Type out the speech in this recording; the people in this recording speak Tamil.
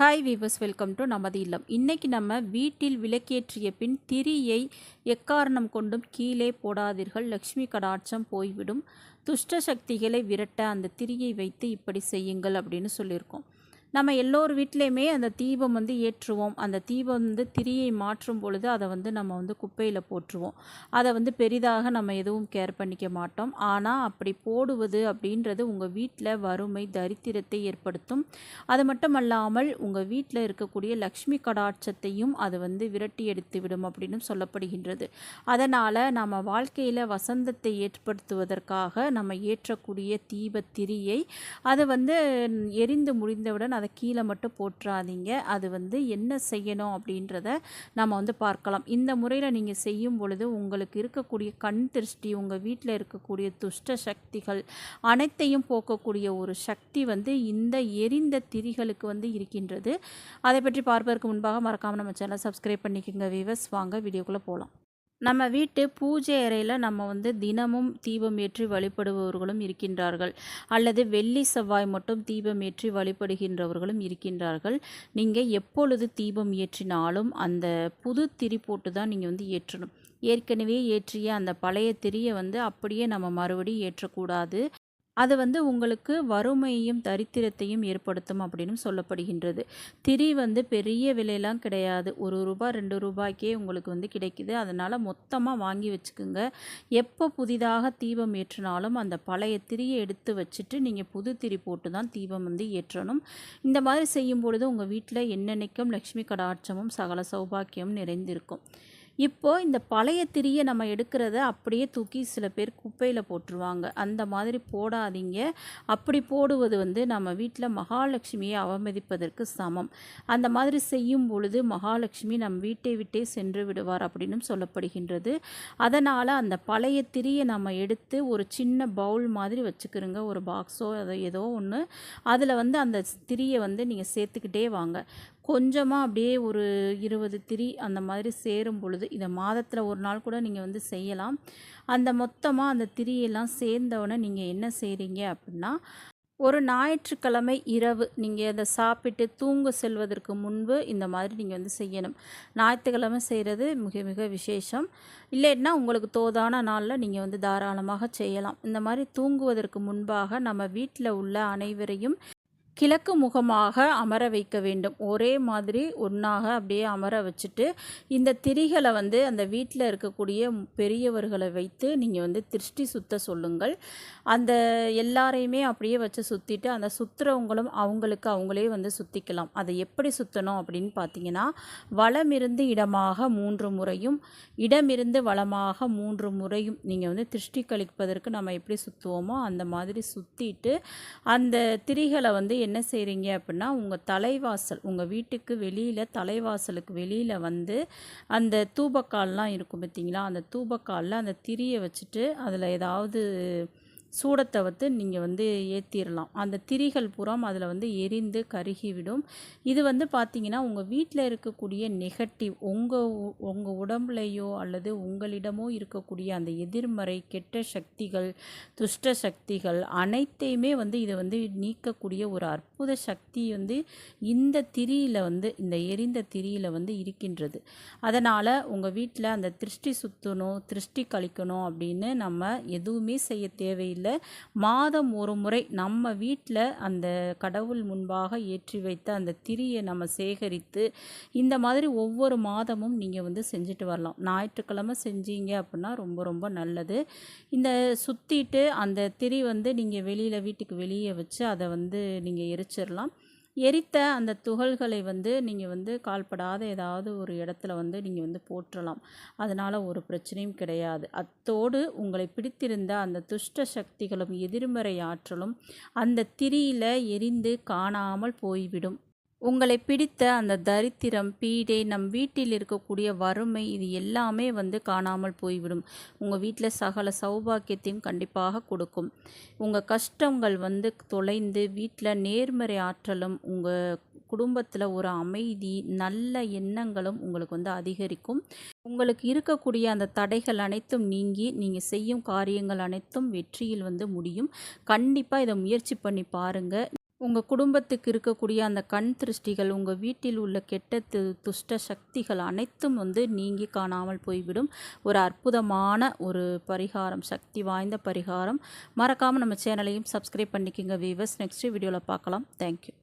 ஹாய் வீவர்ஸ் வெல்கம் டு நமது இல்லம் இன்றைக்கி நம்ம வீட்டில் விளக்கேற்றிய பின் திரியை எக்காரணம் கொண்டும் கீழே போடாதீர்கள். லக்ஷ்மி கடாட்சம் போய்விடும். துஷ்ட சக்திகளை விரட்ட அந்த திரியை வைத்து இப்படி செய்யுங்கள் அப்படின்னு சொல்லியிருக்கோம். நம்ம எல்லோர் வீட்லேயுமே அந்த தீபம் வந்து ஏற்றுவோம். அந்த தீபம் வந்து திரியை மாற்றும் பொழுது அதை வந்து நம்ம வந்து குப்பையில் போட்டுருவோம் அதை வந்து பெரிதாக நம்ம எதுவும் கேர் பண்ணிக்க மாட்டோம். ஆனால் அப்படி போடுவது அப்படின்றது உங்கள் வீட்டில் வறுமை தரித்திரத்தை ஏற்படுத்தும். அது மட்டும் அல்லாமல் உங்கள் வீட்டில் இருக்கக்கூடிய லக்ஷ்மி கடாட்சத்தையும் அது வந்து விரட்டி எடுத்து விடும் அப்படின்னு சொல்லப்படுகின்றது. அதனால் நம்ம வாழ்க்கையில் வசந்தத்தை ஏற்படுத்துவதற்காக நம்ம ஏற்றக்கூடிய தீப திரியை அதை வந்து எரிந்து முடிந்தவுடன் அதை கீழே மட்டும் போட்டுறாதீங்க அது வந்து என்ன செய்யணும் அப்படின்றத நம்ம வந்து பார்க்கலாம். இந்த முறையில் நீங்கள் செய்யும் பொழுது உங்களுக்கு இருக்கக்கூடிய கண் திருஷ்டி உங்கள் வீட்டில் இருக்கக்கூடிய துஷ்ட சக்திகள் அனைத்தையும் போக்கக்கூடிய ஒரு சக்தி வந்து இந்த எரிந்த திரிகளுக்கு வந்து இருக்கின்றது. அதை பற்றி பார்ப்பதற்கு முன்பாக மறக்காமல் நம்ம சேனலை சப்ஸ்கிரைப் பண்ணிக்கோங்க வீவர்ஸ் வாங்க வீடியோக்குள்ளே போகலாம் நம்ம வீட்டு பூஜை அறையில் நம்ம வந்து தினமும் தீபம் ஏற்றி வழிபடுபவர்களும் இருக்கின்றார்கள். அல்லது வெள்ளி செவ்வாய் மட்டும் தீபம் ஏற்றி வழிபடுகின்றவர்களும் இருக்கின்றார்கள். நீங்கள் எப்பொழுது தீபம் ஏற்றினாலும் அந்த புது திரி போட்டு தான் நீங்கள் வந்து ஏற்றணும். ஏற்கனவே ஏற்றிய அந்த பழைய திரியை வந்து அப்படியே நம்ம மறுபடியும் ஏற்றக்கூடாது. அது வந்து உங்களுக்கு வறுமையையும் தரித்திரத்தையும் ஏற்படுத்தும் அப்படின்னு சொல்லப்படுகின்றது. திரி வந்து பெரிய விலையெல்லாம் கிடையாது. ஒரு ரூபாய் ரெண்டு ரூபாய்க்கே உங்களுக்கு வந்து கிடைக்குது. அதனால் மொத்தமாக வாங்கி வச்சுக்கோங்க. எப்போ புதிதாக தீபம் ஏற்றினாலும் அந்த பழைய திரியை எடுத்து வச்சுட்டு நீங்கள் புது திரி போட்டு தான் தீபம் வந்து ஏற்றணும். இந்த மாதிரி செய்யும் பொழுது உங்கள் வீட்டில் என்னென்னைக்கும் லக்ஷ்மி கடாட்சமும் சகல சௌபாக்கியமும் நிறைந்திருக்கும். இப்போது இந்த பழைய திரியை நம்ம எடுக்கிறத அப்படியே தூக்கி சில பேர் குப்பையில் போட்டுருவாங்க. அந்த மாதிரி போடாதீங்க. அப்படி போடுவது வந்து நம்ம வீட்டில் மகாலட்சுமியை அவமதிப்பதற்கு சமம். அந்த மாதிரி செய்யும் பொழுது மகாலட்சுமி நம் வீட்டை விட்டே சென்று விடுவார் அப்படின்னு சொல்லப்படுகின்றது. அதனால் அந்த பழைய திரியை நம்ம எடுத்து ஒரு சின்ன பவுல் மாதிரி வச்சுக்கிறோங்க. ஒரு பாக்ஸோ அதோ ஏதோ ஒன்று அதில் வந்து அந்த திரியை வந்து நீங்கள் சேர்த்துக்கிட்டே வாங்க. கொஞ்சமாக அப்படியே ஒரு இருபது திரி அந்த மாதிரி சேரும் பொழுது இதை மாதத்தில் ஒரு நாள் கூட நீங்கள் வந்து செய்யலாம். அந்த மொத்தமாக அந்த திரியெல்லாம் சேர்ந்தவுடனே நீங்கள் என்ன செய்கிறீங்க அப்படின்னா ஒரு ஞாயிற்றுக்கிழமை இரவு நீங்கள் அதை சாப்பிட்டு தூங்க செல்வதற்கு முன்பு இந்த மாதிரி நீங்கள் வந்து செய்யணும். ஞாயிற்றுக்கிழமை செய்கிறது மிக மிக விசேஷம். இல்லைன்னா உங்களுக்கு தோதான நாளில் நீங்கள் வந்து தாராளமாக செய்யலாம். இந்த மாதிரி தூங்குவதற்கு முன்பாக நம்ம வீட்டில் உள்ள அனைவரையும் கிழக்கு முகமாக அமர வைக்க வேண்டும். ஒரே மாதிரி ஒன்றாக அப்படியே அமர வச்சுட்டு இந்த திரிகளை வந்து அந்த வீட்டில் இருக்கக்கூடிய பெரியவர்களை வைத்து நீங்கள் வந்து திருஷ்டி சுத்த சொல்லுங்கள். அந்த எல்லாரையுமே அப்படியே வச்சு சுற்றிட்டு அந்த சுற்றுறவங்களும் அவங்களுக்கு அவங்களே வந்து சுற்றிக்கலாம் அதை எப்படி சுற்றணும் அப்படின்னு பார்த்தீங்கன்னா வளமிருந்து இடமாக மூன்று முறையும் இடமிருந்து வளமாக மூன்று முறையும் நீங்கள் வந்து திருஷ்டி கழிப்பதற்கு நம்ம எப்படி சுற்றுவோமோ அந்த மாதிரி சுற்றிட்டு அந்த திரிகளை வந்து என்ன செய்கிறீங்க அப்படின்னா உங்கள் தலைவாசல் உங்கள் வீட்டுக்கு வெளியில் தலைவாசலுக்கு வெளியில் வந்து அந்த தூபக்கால்லாம் இருக்கும் பார்த்தீங்களா அந்த தூபக்காலில் அந்த திரியை வச்சுட்டு அதில் ஏதாவது சூடத்தை வந்து நீங்கள் வந்து ஏற்றிடலாம் அந்த திரிகள் புறம் அதில் வந்து எரிந்து கருகிவிடும். இது வந்து பார்த்திங்கன்னா உங்கள் வீட்டில் இருக்கக்கூடிய நெகட்டிவ் உங்கள் உங்கள் உடம்புலையோ அல்லது உங்களிடமோ இருக்கக்கூடிய அந்த எதிர்மறை கெட்ட சக்திகள் துஷ்ட சக்திகள் அனைத்தையுமே வந்து இதை வந்து நீக்கக்கூடிய ஒரு அற்புத சக்தி வந்து இந்த திரியில் வந்து இந்த எரிந்த திரியில் வந்து இருக்கின்றது. அதனால் உங்கள் வீட்டில் அந்த திருஷ்டி சுற்றணும் திருஷ்டி கழிக்கணும் அப்படின்னு நம்ம எதுவுமே செய்ய தேவையில்லை. இல்லை. மாதம் ஒரு முறை நம்ம வீட்டில் அந்த கடவுள் முன்பாக ஏற்றி வைத்த அந்த திரியை நம்ம சேகரித்து இந்த மாதிரி ஒவ்வொரு மாதமும் நீங்கள் வந்து செஞ்சுட்டு வரலாம். ஞாயிற்றுக்கிழமை செஞ்சீங்க அப்படின்னா ரொம்ப ரொம்ப நல்லது. இந்த சுற்றிட்டு அந்த திரி வந்து நீங்கள் வெளியில் வீட்டுக்கு வெளியே வச்சு அதை வந்து நீங்கள் எரிச்சிடலாம் எரித்த அந்த துகள்களை வந்து நீங்கள் வந்து கால்படாத ஏதாவது ஒரு இடத்துல வந்து நீங்கள் வந்து போற்றலாம். அதனால் ஒரு பிரச்சனையும் கிடையாது. அத்தோடு உங்களை பிடித்திருந்த அந்த துஷ்ட சக்திகளும் எதிர்மறை ஆற்றலும் அந்த திரியில் எரிந்து காணாமல் போய்விடும். உங்களை பிடித்த அந்த தரித்திரம் பீடை நம் வீட்டில் இருக்கக்கூடிய வறுமை இது எல்லாமே வந்து காணாமல் போய்விடும். உங்கள் வீட்டில் சகல சௌபாக்கியத்தையும் கண்டிப்பாக கொடுக்கும். உங்கள் கஷ்டங்கள் வந்து தொலைந்து வீட்டில் நேர்மறை ஆற்றலும் உங்கள் குடும்பத்தில் ஒரு அமைதி நல்ல எண்ணங்களும் உங்களுக்கு வந்து அதிகரிக்கும். உங்களுக்கு இருக்கக்கூடிய அந்த தடைகள் அனைத்தும் நீங்கி நீங்கள் செய்யும் காரியங்கள் அனைத்தும் வெற்றியில் வந்து முடியும். கண்டிப்பாக இதை முயற்சி பண்ணி பாருங்கள் உங்கள் குடும்பத்துக்கு இருக்கக்கூடிய அந்த கண் திருஷ்டிகள் உங்கள் வீட்டில் உள்ள கெட்ட து துஷ்ட சக்திகள் அனைத்தும் வந்து நீங்கி காணாமல் போய்விடும். ஒரு அற்புதமான ஒரு பரிகாரம் சக்தி வாய்ந்த பரிகாரம். மறக்காமல் நம்ம சேனலையும் சப்ஸ்கிரைப் பண்ணிக்கோங்க வீவர்ஸ் நெக்ஸ்ட் வீடியோவில் பார்க்கலாம். தேங்க்யூ